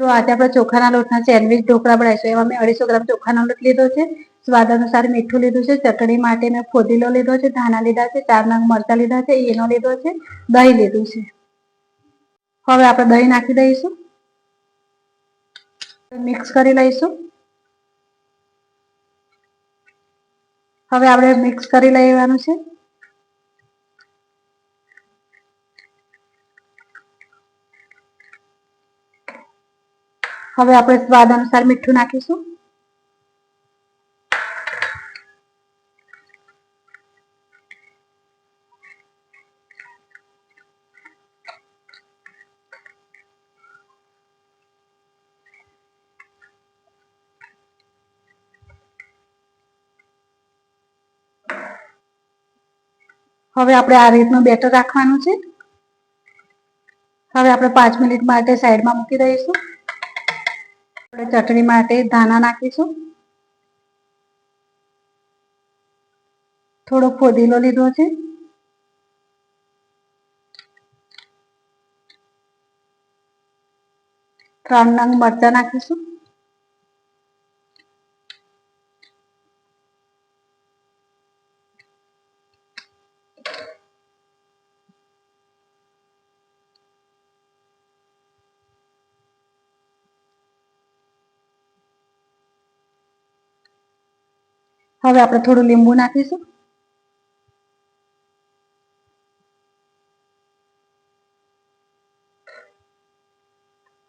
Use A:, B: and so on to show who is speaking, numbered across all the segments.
A: મિત્રો, આજે આપણે ચોખાના લોટના સેન્ડવિચ ઢોકળા બનાવીશું. એમાં મેં અઢીસો ગ્રામ ચોખાનો લોટ લીધો છે. સ્વાદ અનુસાર મીઠું લીધું છે. ચટણી માટે મેં ફોદીલો લીધો છે, ધાણા લીધા છે, ચાર નંગ મરચા લીધા છે એનો લીધો છે, દહીં લીધું છે. હવે આપણે દહીં નાખી દઈશું. મિક્સ કરી લઈશું. હવે આપણે મિક્સ કરી લેવાનું છે. હવે આપણે સ્વાદ અનુસાર મીઠું નાખીશું. હવે આપણે આ રીતનું બેટર રાખવાનું છે. હવે આપણે પાંચ મિનિટ માટે સાઈડમાં મૂકી દઈશું. આપણે ચટણી માટે ધાણા નાખીશું. થોડો ફોદીલો લીધો છે. ત્રણ નંગ મરચા નાખીશું. હવે આપણે થોડું લીંબુ નાખીશું.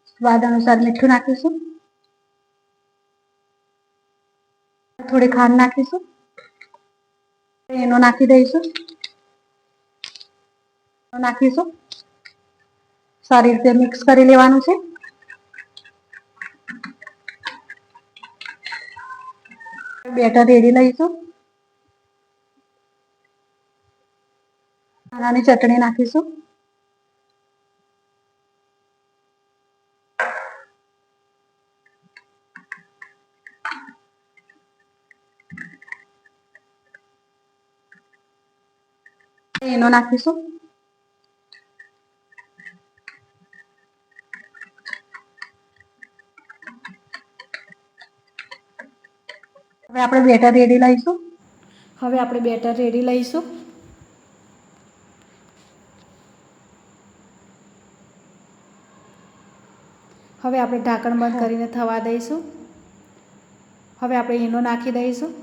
A: સ્વાદ અનુસાર મીઠું નાખીશું. થોડી ખાંડ નાખીશું. એનો નાખી દઈશું. નાખીશું. સારી રીતે મિક્સ કરી લેવાનું છે. બેટર રેડી લઈશું નાની ચટણી નાખીશું. એનો નાખીશું. હવે આપણે બેટર રેડી લઈશું?
B: હવે આપણે બેટર રેડી લઈશું. હવે આપણે ઢાંકણ બંધ કરીને થવા દઈશું. હવે આપણે ઈનો નાખી દઈશું.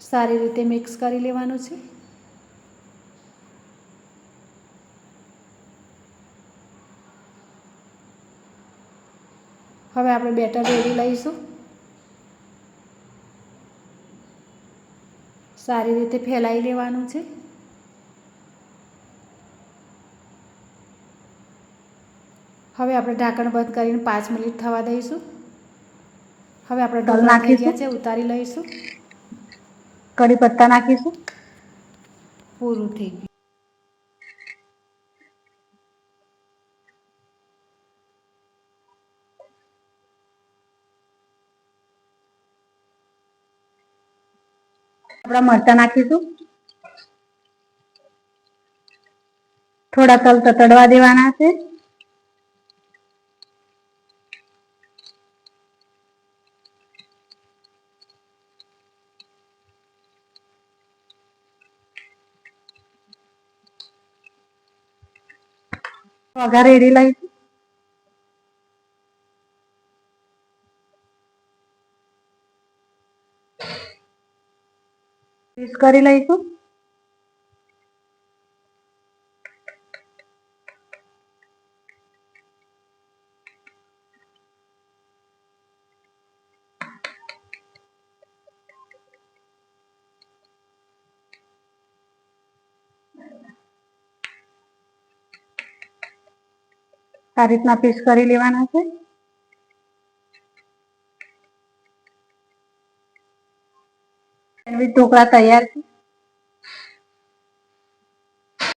B: સારી રીતે મિક્સ કરી લેવાનું છે. હવે આપણે બેટર રેડી લઈશું. સારી રીતે ફેલાઈ લેવાનું છે? હવે આપણે ઢાંકણ બંધ કરીને પાંચ મિનિટ થવા દઈશું. હવે આપણે
A: તલ
B: નાખી ગયા છે ઉતારી લઈશું.
A: કઢી પત્તા નાખીશું?
B: પૂરું થઈ ગયું.
A: આપણા મરચા નાખીશું. થોડા તલ તતડવા દેવાના છે. વઘાર રેડી લઈશું. પીસ કરી લઈશું આ રીતના પીસ કરી લેવાના છે સેન્ડવિચ ઢોકળા તૈયાર છે